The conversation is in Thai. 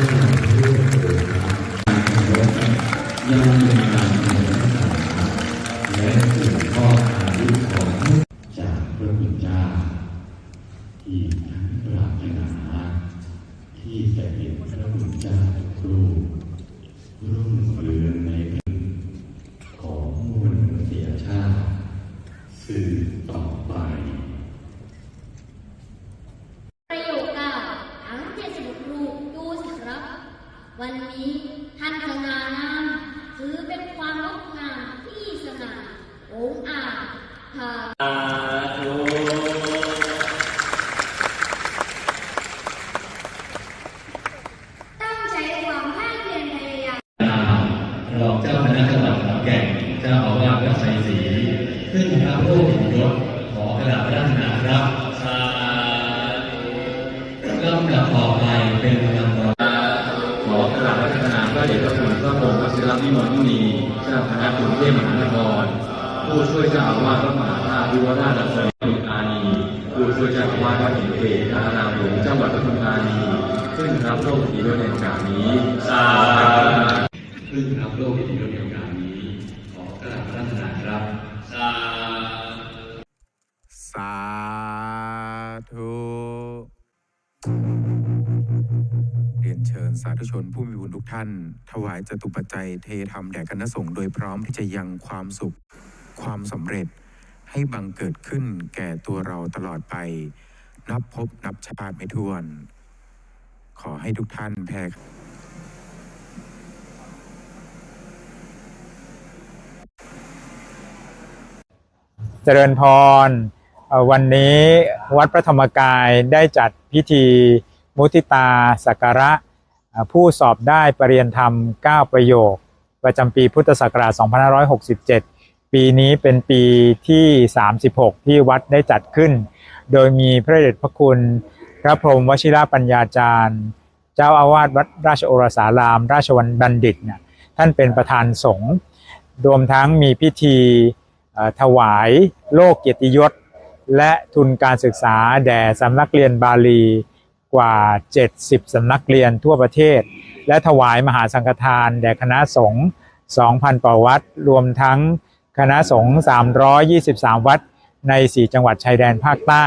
สืบทอดอายุของจากพระพุทธเจ้าอีกทั้งปรารถนาที่จะเห็นพระพุทธเจ้าครูรู วันนี้ท่านสง่างามถือเป็นความงดงามที่สง่าองอาจพาตั้งใจความภาคเพียรพยายามรองเจ้าคณะจังหวัดขอนแก่นเจ้าอาวาสวัดไทรศรีขึ้นพรับโลกยศ ระเดชพระคุณพระพรหมวชิรวิมลมุนีเจ้าคณะกรุงเทพมหานครผู้ช่วยเจ้าอาวาสวัดมหาธาตุยุวราชดัชนีอานีผู้ช่วยเจ้าอาวาสวัดหินเกตพระอารามหลวงจังหวัดปทุมธานีซึ่งรับโลกดีด้วยในโอกาสนี้สาธุซึ่งรับโลกดีด้วยในโอกาสนี้ขอกราบพระนาครับ นเชิญสาธุชนผู้มีบุญทุกท่าน ถวายจตุปัจจัยเทธรรมแด่คณะสงฆ์โดยพร้อมที่จะยังความสุข ความสำเร็จ ให้บังเกิดขึ้นแก่ตัวเราตลอดไป นับพบนับชาติไม่ถ้วน ขอให้ทุกท่านแผ่เจริญพร วันนี้วัดพระธรรมกายได้จัดพิธีมุทิตาสักการะ ผู้สอบได้ปรริยนธรรม 9 ประโยค ประจำปีพุทธศักราช 2567 ปีนี้เป็นปีที่ 36 ที่วัดได้จัดขึ้น โดยมีพระเดชพระคุณ พระพรหมวชิระปัญญาจารย์ เจ้าอาวาสวัดราชโอรสาราม ราชวันบัณฑิตเนี่ยท่านเป็นประธานสงฆ์รวมทั้งมีพิธีถวายโลกเกียรติยศ และทุนการศึกษาแด่สำนักเรียนบาลี กว่า 70 สำนักเรียนทั่วประเทศ และถวายมหาสังฆทาน แด่คณะสงฆ์2,000ประวัดรวมทั้งคณะสงฆ์323 วัดใน 4 จังหวัดชายแดนภาคใต้